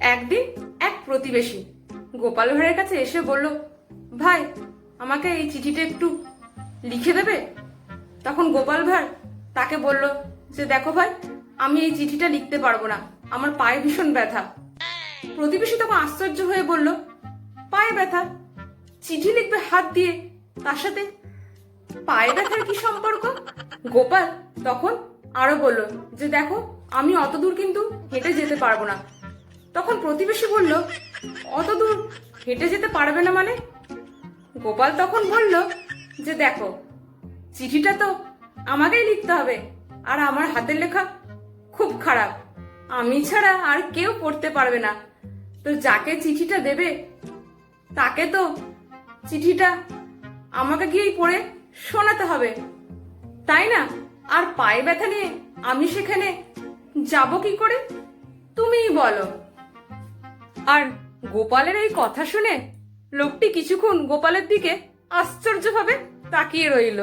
একদিন এক প্রতিবেশী গোপাল ভাঁড়ের কাছে এসে বলল, ভাই, আমাকে এই চিঠিটা একটু লিখে দেবে? তখন গোপাল ভাঁড় তাকে বলল, যে দেখো ভাই, আমি এই চিঠিটা লিখতে পারব না, আমার পায়ে ভীষণ ব্যথা। প্রতিবেশী তখন আশ্চর্য হয়ে বলল, পায়ে ব্যথা? চিঠি লিখবে হাত দিয়ে, তার সাথে পায়ে ব্যথার কি সম্পর্ক? গোপাল তখন আরও বলল, যে দেখো, আমি অত দূর কিন্তু হেঁটে যেতে পারব না তখন প্রতিবেশী বলল, অত দূর হেঁটে যেতে পারবে না মানে? গোপাল তখন বলল, যে দেখো, চিঠিটা তো আমাকেই লিখতে হবে আর আমার হাতের লেখা খুব খারাপ। আমি ছাড়া আর কেউ পড়তে পারবে না। তো যাকে চিঠিটা দেবে, তাকে তো চিঠিটা আমাকে গিয়েই পড়ে শোনাতে হবে। তাই না? আর পায়ে ব্যথা নিয়ে আমি সেখানে যাব কি করে? তুমিই বলো। আর গোপালের এই কথা শুনে লোকটি কিছুক্ষণ গোপালের দিকে আশ্চর্যভাবে তাকিয়ে রইল।